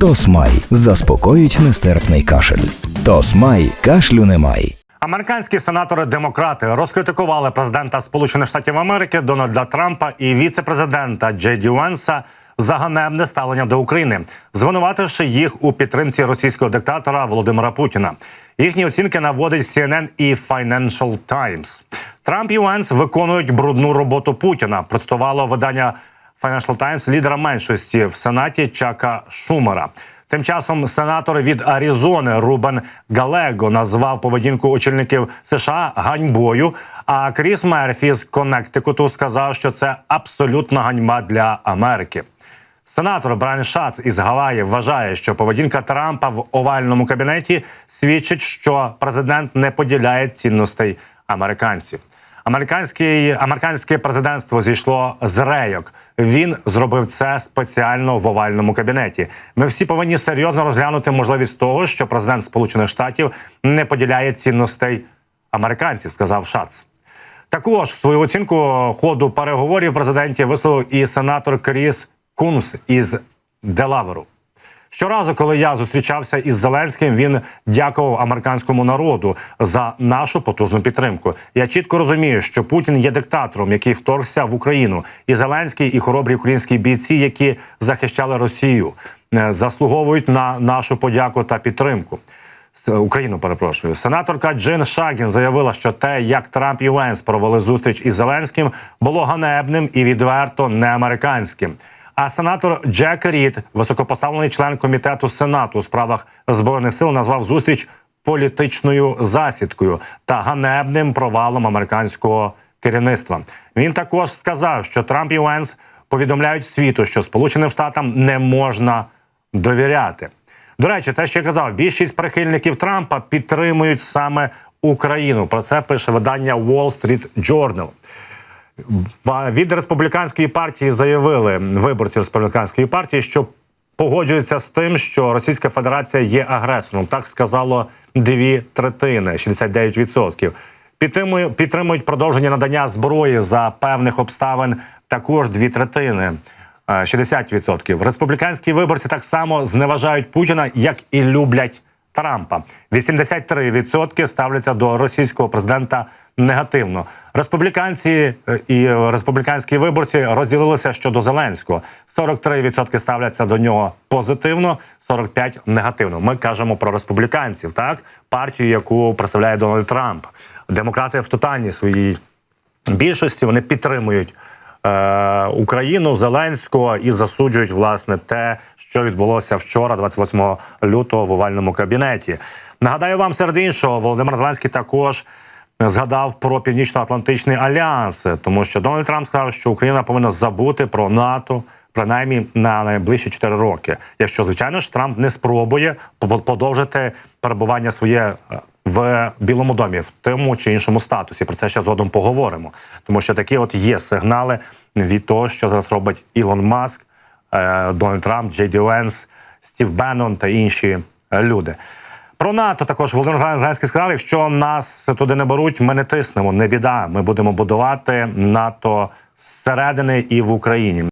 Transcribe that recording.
Тосмай заспокоїть нестерпний кашель. Тосмай кашлю немає. Американські сенатори-демократи розкритикували президента Сполучених Штатів Америки Дональда Трампа і віце-президента Джей Ді за ганебне ставлення до України, звинувативши їх у підтримці російського диктатора Володимира Путіна. Їхні оцінки наводить CNN і Financial Times. Трамп і Венс виконують брудну роботу Путіна. Процитувало видання Financial Times лідера меншості в Сенаті Чака Шумера. Тим часом сенатор від Аризони Рубен Галего назвав поведінку очільників США ганьбою. А Кріс Мерфі з Коннектикуту сказав, що це абсолютна ганьба для Америки. Сенатор Брайан Шац із Гаваї вважає, що поведінка Трампа в овальному кабінеті свідчить, що президент не поділяє цінностей американців. Американське, американське президентство зійшло з рейок. Він зробив це спеціально в овальному кабінеті. Ми всі повинні серйозно розглянути можливість того, що президент Сполучених Штатів не поділяє цінностей американців, сказав Шац. Також свою оцінку ходу переговорів президенті висловив і сенатор Кріс Кунс із Делаверу. Щоразу, коли я зустрічався із Зеленським, він дякував американському народу за нашу потужну підтримку. Я чітко розумію, що Путін є диктатором, який вторгся в Україну, і Зеленський, і хоробрі українські бійці, які захищали Росію, е, заслуговують на нашу подяку та підтримку. Україну перепрошую. Сенаторка Джин Шагін заявила, що те, як Трамп і Венс провели зустріч із Зеленським, було ганебним і відверто неамериканським. А сенатор Джек Рід, високопоставлений член комітету Сенату у справах збройних сил, назвав зустріч політичною засідкою та ганебним провалом американського керівництва. Він також сказав, що Трамп і Венс повідомляють світу, що Сполученим Штатам не можна довіряти. До речі, те, що я казав, більшість прихильників Трампа підтримують саме Україну. Про це пише видання Wall Street Journal. Від республіканської партії заявили виборці республіканської партії, що погоджуються з тим, що Російська Федерація є агресором. Так сказало дві третини, 69%. Підтримує- Підтримують продовження надання зброї за певних обставин також дві третини. е, 60%. Республіканські виборці так само зневажають Путіна, як і люблять Трампа. 83% ставляться до російського президента негативно. Республіканці е, і республіканські виборці розділилися щодо Зеленського. 43% ставляться до нього позитивно, 45% негативно. Ми кажемо про республіканців, так партію, яку представляє Дональд Трамп. Демократи в тотальній своїй більшості вони підтримують е, Україну Зеленського і засуджують власне те, що відбулося вчора, 28 лютого, в овальному кабінеті. Нагадаю вам серед іншого, Володимир Зеленський також. Згадав про північно-атлантичний альянс, тому що Дональд Трамп сказав, що Україна повинна забути про НАТО принаймні на найближчі 4 роки. Якщо звичайно ж Трамп не спробує по- подовжити перебування своє е, в Білому домі в тому чи іншому статусі. Про це ще згодом поговоримо, тому що такі от є сигнали від того, що зараз робить Ілон Маск, е, Дональд Трамп, Джей Ді Стів Беннон та інші е, люди. Про НАТО також Володимир Зеленський сказав: якщо нас туди не беруть, ми не тиснемо, не біда. Ми будемо будувати НАТО зсередини і в Україні.